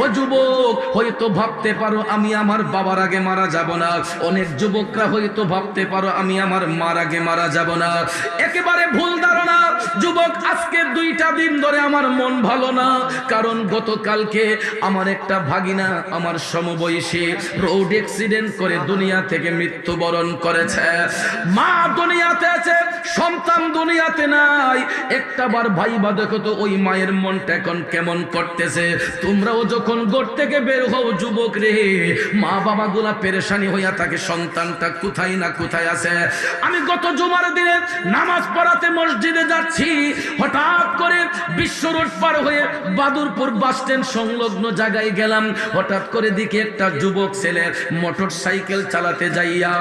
ও যুবক, হয়তো ভাবতে পারো আমি আমার বাবার আগে মারা যাব না। অনেক যুবকরা হয়তো ভাবতে পারো আমি আমার মার আগে মারা যাব না। একেবারে ভুল ধারণা। যুবক, আজকে দুইটা দিন ধরে আমার মন ভালো না। কারণ গতকালকে আমার একটা ভাগিনা আমার সমবয়সী রোড অ্যাক্সিডেন্ট করে দুনিয়া থেকে মৃত্যুবরণ করেছে। মা দুনিয়াতে আছে, সন্তান দুনিয়াতে নাই। একটা বার ভাইবা দেখো তো, ওই মায়ের মনটা এখন কেমন করতেছে? তোমরাও যখন গোট থেকে বের হও যুবক রে, মা বাবা গুলা পেরেশানি হইয়া থাকে, সন্তানটা কোথায় না কোথায় আছে? আমি গত জুমার দিনে নামাজ পড়াতে মসজিদে যাচ্ছি, হঠাৎ করে বিশ্ব রোড পার হয়ে বাদুরপুর বাস স্ট্যান্ড সংলগ্ন জায়গায় গেলাম, হঠাৎ করে দিকে একটা যুবক ছেলে মোটর সাইকেল চালাতে যাইয়া,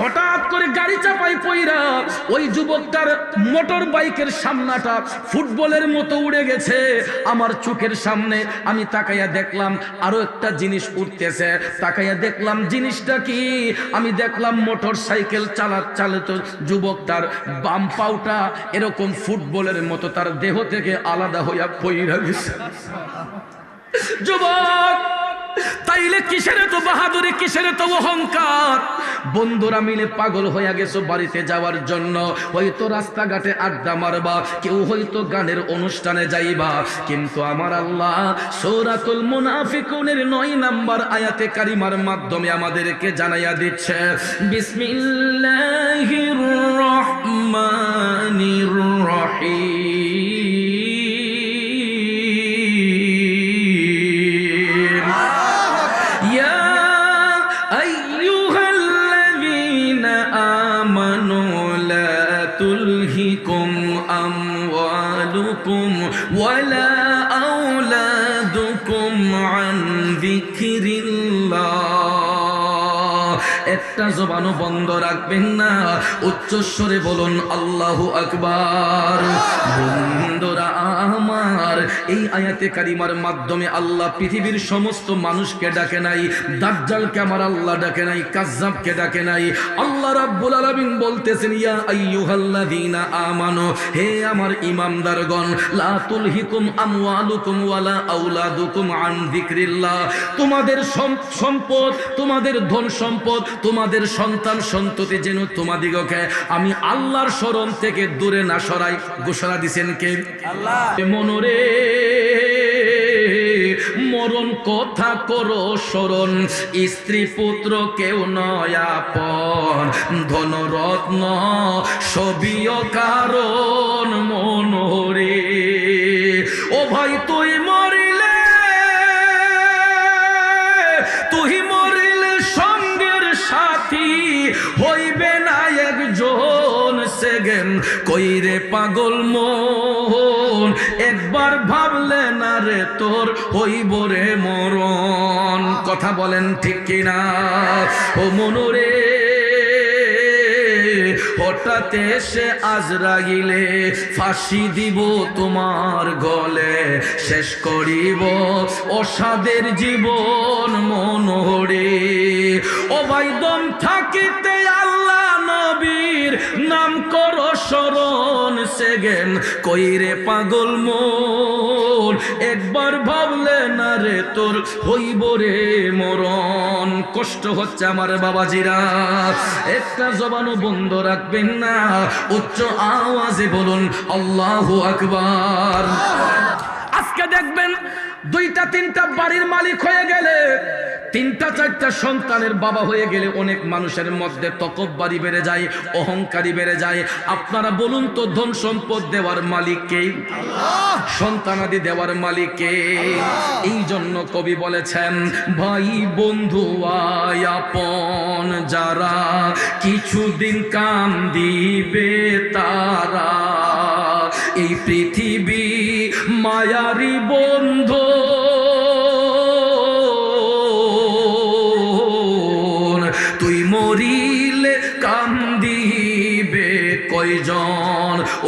হঠাৎ করে গাড়ি চাপাই পইরা ওই যুবকটার মোটর বাইকের সামনাটা ফুটবলের মতো উড়ে গেছে। আমার চোখের সামনে আমি তাকাইয়া দেখলাম আরও একটা জিনিস উঠতেছে। তাকাইয়া দেখলাম জিনিসটা কি? আমি দেখলাম মোটর সাইকেল চালা চালিত যুবক তার বাম পাউটা এরকম ফুটবলের মতো, তার দেহ থেকে আলাদা হইয়া পইরা গেছে। যুবক! তাইলে কিসের তো বাহাদুরি, কিসের তো অহংকার? বন্ধুরা মিলে পাগল হইয়া গেছো বাড়িতে যাওয়ার জন্য। হয়তো রাস্তাঘাটে আড্ডা মারবা, কেউ হয়তো গানের অনুষ্ঠানে যাইবা। কিন্তু আমার আল্লাহ সৌরাতুল মুনাফিকুনের নয় নাম্বার আয়াতে কারিমার মাধ্যমে আমাদেরকে জানাইয়া দিচ্ছে, বিসমিল্লাহির রহমানির রহিম। عن ذكر الله একটা জবানও বন্ধ রাখবেন না। উচ্চস্বরে বলুন, আল্লাহু আকবার। বন্ধুরা আমার, এই আয়াতে কারিমার মাধ্যমে আল্লাহ পৃথিবীর সমস্ত মানুষকে ডাকে নাই, দাজ্জালকে আমার আল্লাহ ডাকে নাই, কাজ্জাবকে ডাকে নাই। আল্লাহ রাব্বুল আলামিন বলতেছেন, ইয়া আইয়ুহাল্লাযীনা আমানু, হে আমার ইমানদারগণ লা তুলহিকুম আমওয়ালুকুম ওয়ালা আওলাদুকুম আন যিকরিল্লাহ। তোমাদের সম্পদ তোমাদের ধন সম্পদ তোমাদের সন্তান সন্ততি যেন তোমাদিগকে আমি আল্লাহর স্মরণ থেকে দূরে না সরাই ঘোষণা দিছেন কে? মনরে মরণ কথা করো স্মরণ স্ত্রী পুত্র কেউ নয় আপন ধনরত্ন সবিও কারণ মনোরে। ও ভাই তুই পাগল মন একবার ভাবলে না রে তোর হইব রে মরণ। কথা বলেন ঠিক কিনা? ও মনোরে, হঠাৎ এসে আজরাগিলে ফাঁসি দিব তোমার গলে, শেষ করিব অসাদের জীবন মনোরে ও ভাই দম থাকিতে নাম করো স্মরণ সেগেন কইরে পাগল মন একবার ভাবলে না রে তোর হইব রে মরণ। কষ্ট হচ্ছে আমার বাবাজিরা একটা জবানও বন্ধ রাখবেন না উচ্চ আওয়াজে বলুন আল্লাহু আকবার। আজকে দেখবেন দুইটা, তিনটা বাড়ির মালিক হয়ে গেলে, তিনটা, চারটা সন্তানের বাবা হয়ে গেলে অনেক মানুষের মধ্যে তকব্বারি বেড়ে যায়, অহংকারী বেড়ে যায়। আপনারা বলুন তো, ধন সম্পদ দেওয়ার মালিককে সন্তানাদি দেওয়ার মালিককে এই জন্য কবি বলেছেন, ভাই বন্ধু, আয় আপন যারা, কিছুদিন কাম দিবে তারা। এই পৃথিবী মায়ারি বন্ধু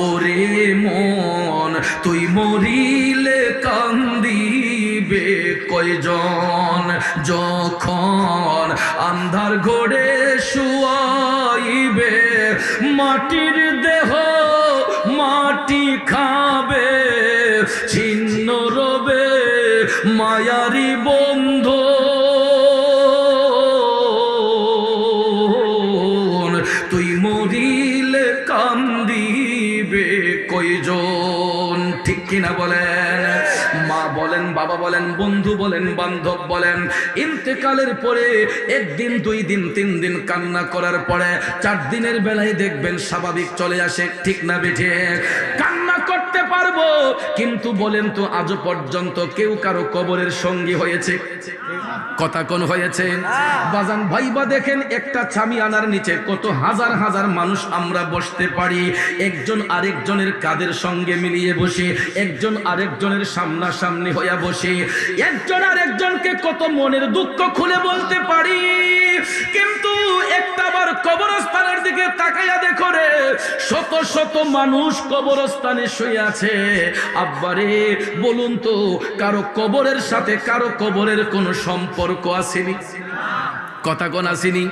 ওরে মন, তুই মরিলে কান্দিবে কয়জন? যখন আন্ধার ঘোড়ে শুয়াইবে, মাটির দেহ মাটি খাবে, ছিন্ন রবে মায়ারি বন্ধু বলেন, বন্ধু বলেন, বান্ধব বলেন, ইন্তেকালের পরে একদিন, দুই দিন, তিন দিন কান্না করার পরে চার দিনের বেলায় দেখবেন স্বাভাবিক চলে আসে, ঠিক না বেঠে কান্না করতে পারব। কিন্তু বলেন তো আজও পর্যন্ত কেউ কারও কবরের সঙ্গী হয়েছে। কথা কোন হয়েছে? বাজান ভাইবা দেখেন, একটা ছামি আনার নিচে কত হাজার হাজার মানুষ আমরা বসতে পারি। একজন আরেকজনের কাদের সঙ্গে মিলিয়ে বসে, একজন আরেকজনের সামনাসামনি হইয়া বসে। একজন আরেকজনকে কত মনের দুঃখ খুলে বলতে পারি। কিন্তু একটা বার কবরস্থানের দিকে তাকাইয়া দেখো রে, শত শত মানুষ কবরস্থানে শুয়ে আছে। আব্বারে, বলুন তো, কারও কবরের সাথে কারও কবরের কোনো সম্পর্ক আসেনি? কথা কোন আসেনি?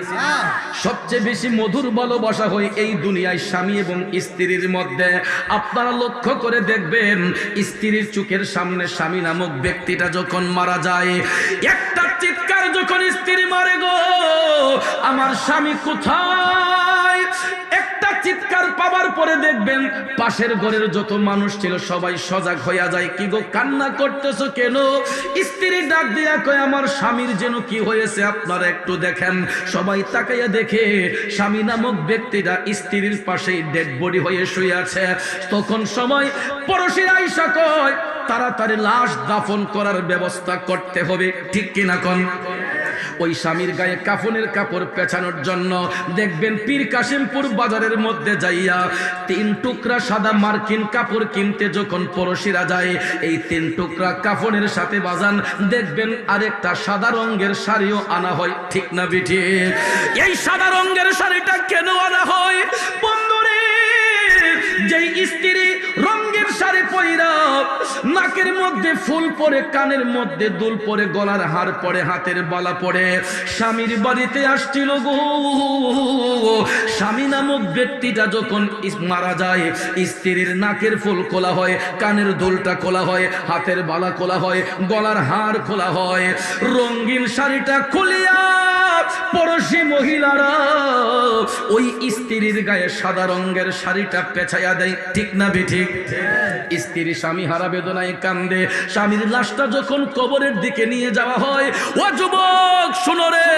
সবচেয়ে বেশি মধুর ভালোবাসা হয় এই দুনিয়ায় স্বামী এবং স্ত্রীর মধ্যে। আপনারা লক্ষ্য করে দেখবেন, স্ত্রীর চোখের সামনে স্বামী নামক ব্যক্তিটা যখন মারা যায়, একটা চিৎকার যখন স্ত্রী মারে গো, আমার স্বামী কোথায়? চিৎকার পাওয়ার পরে দেখবেন পাশের ঘরের যত মানুষ ছিল সবাই সজাগ হইয়া যায়। কি গো কান্না করতেছ কেন? স্ত্রী ডাক দিয়া কয়, আমার স্বামীর যেন কি হয়েছে আপনারা একটু দেখেন। সবাই তাকাইয়া দেখে, স্বামী নামক ব্যক্তিরা স্ত্রীর পাশেই ডেড বডি হয়ে শুয়ে আছে। তখন সময় পড়োশির আইসা কয়, তাড়াতাড়ি লাশ দাফন করার ব্যবস্থা করতে হবে। ঠিক কিনা কন? ওই স্বামীর গায়ে কাফনের কাপড় পেছানোর জন্য দেখবেন পীর কাশিমপুর বাজারের মধ্যে যাইয়া তিন টুকরা সাদা মার্কিন কাপড় কিনতে যখন পরশিরা যায়, এই তিন টুকরা কাফনের সাথে বাজান, দেখবেন আরেকটা সাদা রঙের শাড়িও আনা হয়, ঠিক না বিঠি? এই সাদা রঙের শাড়িটা কেন আনা হয়? বন্ধুরে, যেই স্ত্রী নাকের মধ্যে ফুল পরে, কানের মধ্যে দুল পরে, গলার হার পরে, হাতের বালা পরে। স্বামীর বাড়িতে আসছিল গো। স্বামী নামক ব্যক্তিটা যখন মারা যায়, স্ত্রীর নাকের ফুল খোলা হয়, কানের দুলটা খোলা হয়, হাতের বালা খোলা হয়, গলার হার খোলা হয়। রঙিন শাড়িটা খুলিয়া পড়োশি মহিলারা ওই স্ত্রীর গায়ে সাদা রঙের শাড়িটা পেছাইয়া দেয়। ঠিক না বেঠিক? স্ত্রী স্বামী হারা বেদনায় কান্দে। স্বামীর লাশটা যখন কবরের দিকে নিয়ে যাওয়া হয় ও যুবক শুনো রে।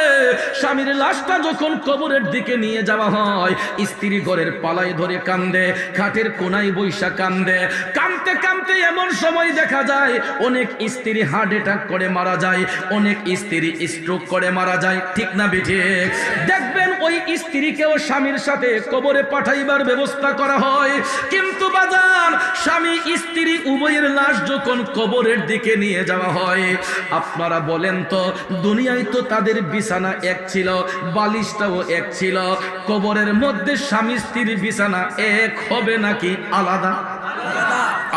স্বামীর লাশটা যখন কবরের দিকে নিয়ে যাওয়া হয় স্ত্রী ঘরের পালাই ধরে কান্দে খাটের কোনায় বৈশা কান্দে। কান্দতে কান্দতে এমন সময় দেখা যায় অনেক স্ত্রী হার্ট অ্যাটাক করে মারা যায় অনেক স্ত্রী স্ট্রোক করে মারা যায়। ঠিক না বেঠে দেখবেন ওই স্ত্রীকেও স্বামীর সাথে কবরে পাঠাইবার ব্যবস্থা করা হয়। কিন্তু বাজার স্বামী, স্ত্রী উভয়ের লাশ যখন কবরের দিকে নিয়ে যাওয়া হয়, আপনারা বলেন তো, দুনিয়ায় তো তাদের বিছানা এক ছিল, বালিশটাও এক ছিল, কবরের মধ্যে স্বামী, স্ত্রীর বিছানা এক হবে নাকি আলাদা?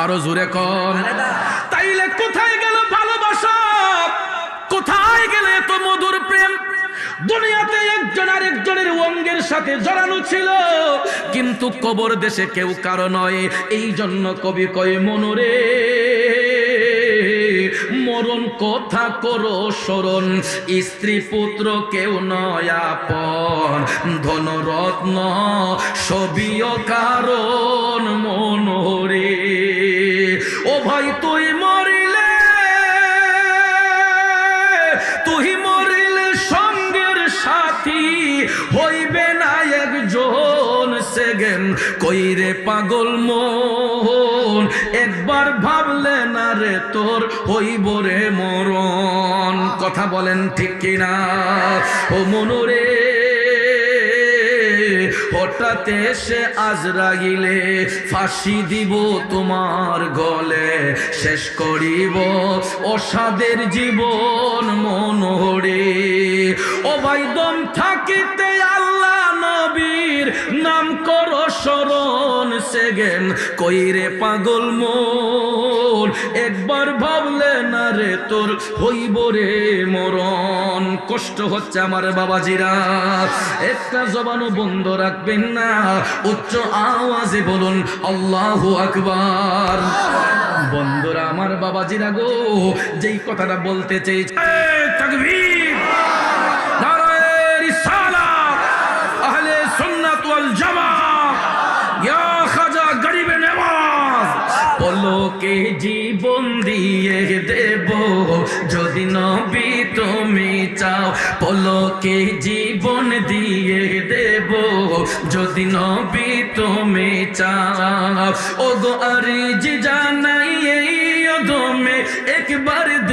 আরও জোরে কন। তাইলে কোথায় গেল ভালোবাসা? কোথায় গেলে তো মধুর প্রেম? দুনিয়াতে একজন আরেকজনের অঙ্গের সাথে জড়ানো ছিল, কিন্তু কবর দেশে কেউ কারও নয়। এই জন্য কবি কয় মনোরে মরণ কথা করো, স্মরণ। স্ত্রী পুত্র কেউ নয় আপন, ধনরত্ন সবিও কারণ মনোরে ও ভাই কইরে পাগল মন একবার ভাবলে না রে তোর হইব রে মরণ। কথা বলেন ঠিক কিনা? ও মনোরে, হঠাৎ এসে আজরাগিলে ফাঁসি দিব তোমার গলে, শেষ করিব অসাদের জীবন মনোরে। ও ভাই দম থাকিতে নাম করো স্মরণ সেগেন, কইরে পাগল মন, একবার ভাবলে না রে তোর হইব রে মরণ। কষ্ট হচ্ছে আমার বাবাজিরা, একটা জবানও বন্ধ রাখবেন না, উচ্চ আওয়াজে বলুন, আল্লাহ আকবার। বন্ধুরা, আমার বাবাজিরা গো, যেই কথাটা বলতে চেয়েছে তাকবীর! পলকে জীবন দিয়ে দেব। যদি নবী তুমি চাও, পলকে জীবন দিয়ে দেব। যদি নবী তুমি চাও ও গো আরিজ জানাই এই অদমে একবার দাও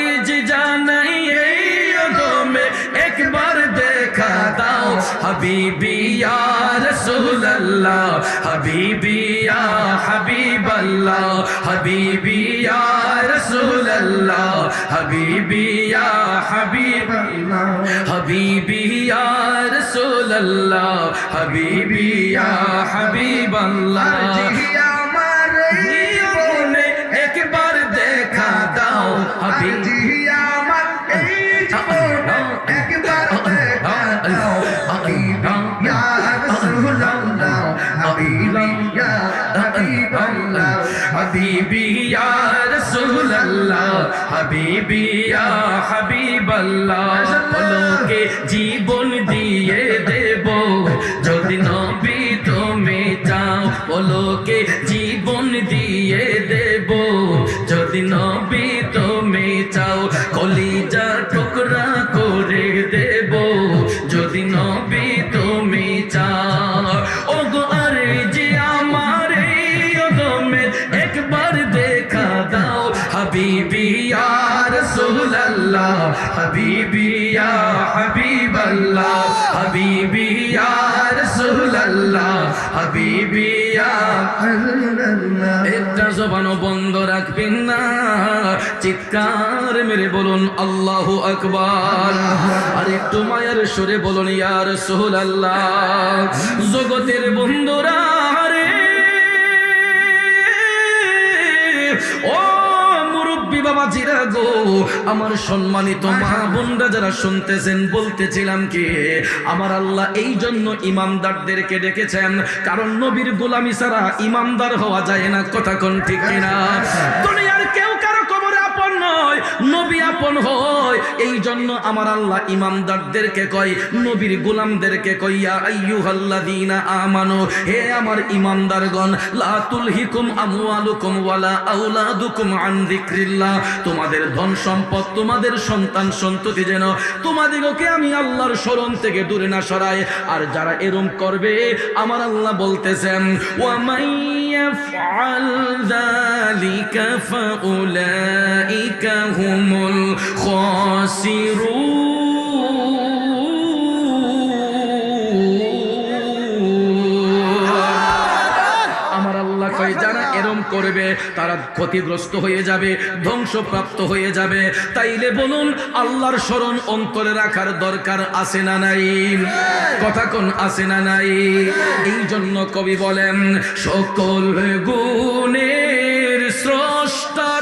হাবিবি ইয়া রাসূলুল্লাহ হাবিবি ইয়া হাবিবাল্লাহ হাবিবি ইয়া রাসূলুল্লাহ হাবিবি ইয়া হাবিবাল্লাহ হাবিবি হাবিবাল্লাহ পলকে জীবন দিয়ে দেব। যদি নবী তুমি চাও পলকে জীবন দিয়ে দেব। যদি নবী তুমি চাও কলিজা একটা জবানও বন্ধ রাখবেন না। চিৎকার মেরে বলুন, আল্লাহ আকবার। আর একটু মায়ের সরে বলুন ইয়ার সোহল আল্লাহ জগতের বন্ধুরা গো আমার সম্মানিত মা বোনরা যারা শুনতেছেন বলতেছিলাম কি আমার আল্লাহ এই জন্য ইমানদারদেরকে ডেকেছেন কারণ নবীর গোলামি ছাড়া ইমানদার হওয়া যায় না কথা কোন ঠিক কিনা? দুনিয়ার কেউ কারও কবরে নয় নবী আপন হয়। এই জন্য আমার আল্লাহ ইমানদারদেরকে কয়, নবীর গোলামদেরকে কইয়া আইয়ুহাল্লাযীনা আমানু, হে আমার ইমানদারগণ লা তুলহিকুম আমওয়ালুকুম ওয়ালা আওলাদুকুম আন যিকরিল্লাহ। তোমাদের ধন সম্পদ, তোমাদের সন্তান সন্ততি যেন তোমাদিগকে আমি আল্লাহর স্মরণ থেকে দূরে না সরায় আর যারা এরম করবে, আমার আল্লাহ বলতেছেন ওয়া মাইয়াফআল যালিকা ফাউলাইকা তারা ক্ষতিগ্রস্ত হয়ে যাবে, ধ্বংসপ্রাপ্ত হয়ে যাবে। তাইলে বলুন, আল্লাহর স্মরণ অন্তরে রাখার দরকার আছে না নাই? কথা কোন আছে না নাই? এই জন্য কবি বলেন, সকল গুণের স্রষ্টা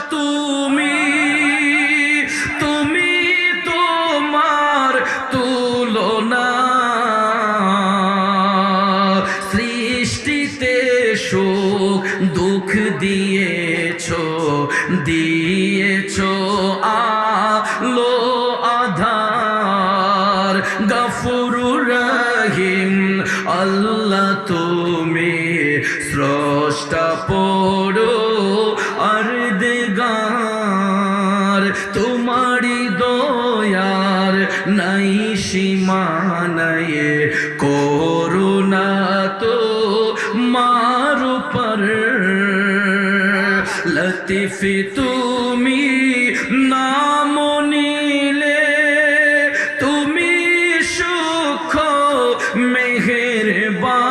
মার পর। লতিফ তুমি নাম নিলে তুমি সুখ মেহেরবান।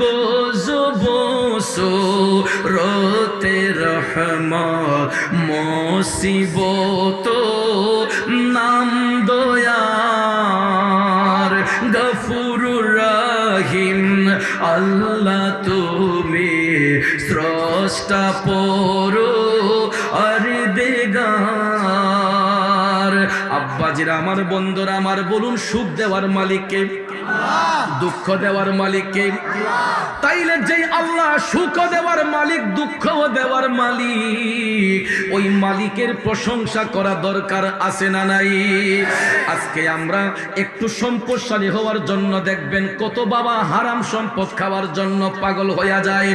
গোজবসো রতে রহ রহমত মুসিবত পরো আর দেগার আব্বাজিরা আমার বন্ধুরা আমার বলুন সুখ দেওয়ার মালিককে দুঃখ দেওয়ার মালিককে তাইলে যেই আল্লাহ সুখ দেওয়ার মালিক দুঃখ দেওয়ার মালিক। ওই মালিকের প্রশংসা করা দরকার আছে না নাই? আজকে আমরা একটু সম্পদশালী হওয়ার জন্য দেখবেন, কত বাবা হারাম সম্পদ খাওয়ার জন্য পাগল হইয়া যায়।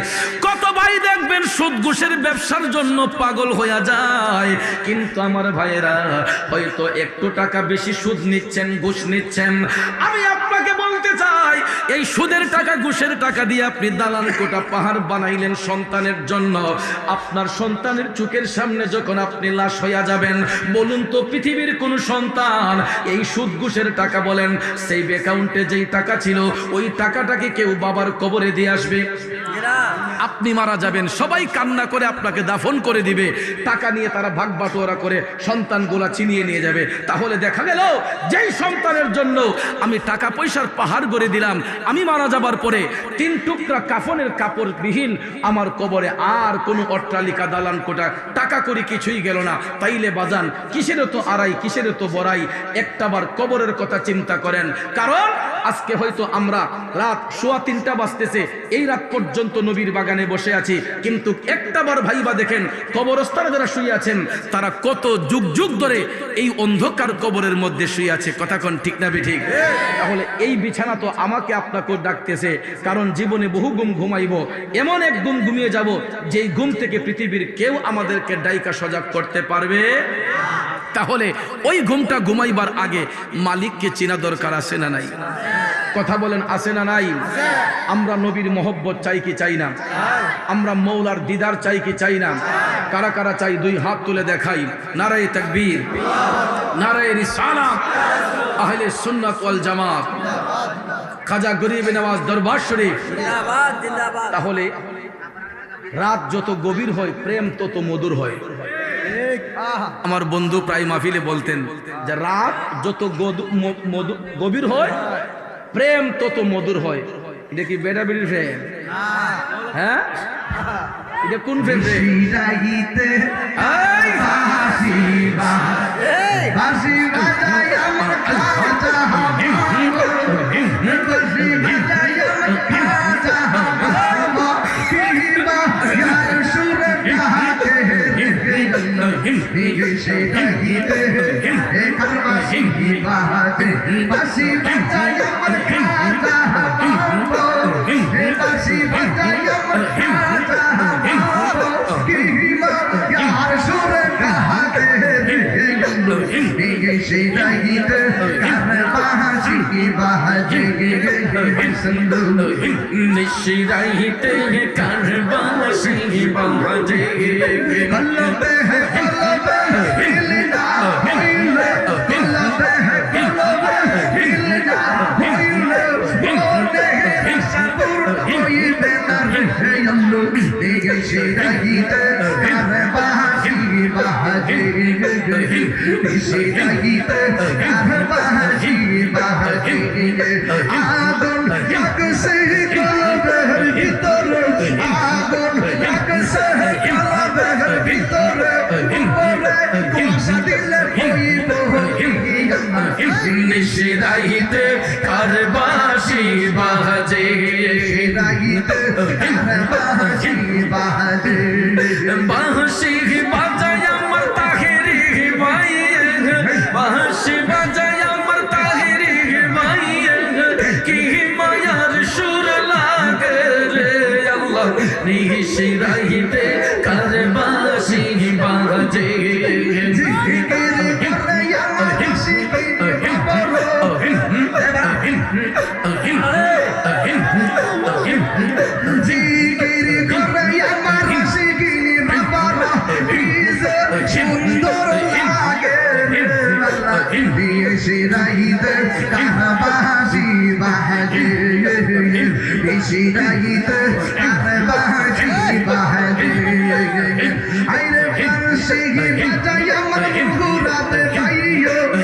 কত ভাই দেখবেন সুদ ঘুষের ব্যবসার জন্য পাগল হইয়া যায়। কিন্তু আমার ভাইয়েরা, হয়তো একটু টাকা বেশি সুদ নিচ্ছেন, ঘুষ নিচ্ছেন। আমি আপনাকে বলতে চাই। এই সুদের টাকা, ঘুষের টাকা দিয়ে আপনি দালাল কোটা পাহাড় বানাইলেন সন্তানের জন্য। আপনার সন্তানের চোখের সামনে যখন আপনি লাশ হইয়া যাবেন, বলুন তো পৃথিবীর কোন সন্তান? এই সুদ, ঘুষের টাকা বলেন সেই অ্যাকাউন্টে যেই টাকা ছিল, ওই টাকাটাকে কেউ বাবার কবরে দিয়ে আসবে? আপনি মারা যাবেন, সবাই কান্না করে আপনাকে দাফন করে দিবে। টাকা নিয়ে তারা ভাগ বাটোয়ারা করে সন্তানগুলা চিনিয়ে নিয়ে যাবে। তাহলে দেখা গেল, যেই সন্তানের জন্য আমি টাকা পয়সার পাহাড় গড়ে দিলাম, আমি মারা যাবার পরে তিন টুকরা কাফনের কাপড় বিহীন আমার কবরে আর কোনো অট্টালিকা, দালান কোটা টাকা করি কিছুই গেল না। তাইলে বাজান, কিসের তো আড়াই, কিসের তো বড়াই? একটাবার কবরের কথা চিন্তা করেন। কারণ আজকে হয়তো আমরা রাত সোয়া তিনটা বাজতেছে, এই রাত পর্যন্ত নবীর বাগানে বসে আছি। কিন্তু একটা একটাবার ভাইবা দেখেন, কবরস্থানে যারা শুয়ে আছেন, তারা কত যুগ যুগ ধরে এই অন্ধকার কবরের মধ্যে শুয়ে আছে। কথা কোন ঠিক না ঠিক তাহলে এই বিছানা তো আমাকে আপনাকে ডাকতেছে, কারণ জীবনে বহু ঘুম ঘুমাইব, এমন এক ঘুম ঘুমিয়ে যাব, যেই ঘুম থেকে পৃথিবীর কেউ আমাদেরকে ডাইকা সজাগ করতে পারবে? তাহলে ওই ঘুমটা ঘুমাইবার আগে মালিককে চেনা দরকার আছে না নাই? কথা বলেন, আছে না নাই? আমরা নবীর মোহব্বত চাই কি চাই না? আমরা মৌলার দিদার চাই কি চাই না? কারা কারা চাই? দুই হাত তুলে দেখাই। নারায় তাকবীর, নারায় রিসালাত, আহলে সুন্নাত ওয়াল জামাত। খাজা গরিব নওয়াজ দরবার শরীফ। তাহলে রাত যত গভীর হয়, প্রেম তত মধুর হয়। আমার বন্ধু প্রায় মাহফিলে বলতেন যে রাত যত গভীর হয় প্রেম তত মধুর হয়। এটা কি বেটা বেটির প্রেম? হ্যাঁ? এটা কোন প্রেম রে? বিদায়ীতে এই! হাসি হাসি বাজাই আমার খাজা হাবো হাসি বাজাই আমার খাজা হাবো কিবা ইয়ার সুরে গাতে বিদেশে গাইতে এ কারবাসি বাহাতে বাসি বাজাই আমার খাজা হাবো এ বাসি বাজাই আমার খাজা হাবো কিবা Thank you. নিশিরাইতে কারবাসি বাজে। শিরাইতে কারে বাহাসি বাহাজি বাঁশি বাজায় আমার তাহেরি ভাই বাঁশি বাজায় আমার তাহেরি ভাই কি মায়ার সুর লাগে রে আল্লাহ। নিশিরাইতে কারবাসি বাসি বাজাই আমার মুহুরাত পাইও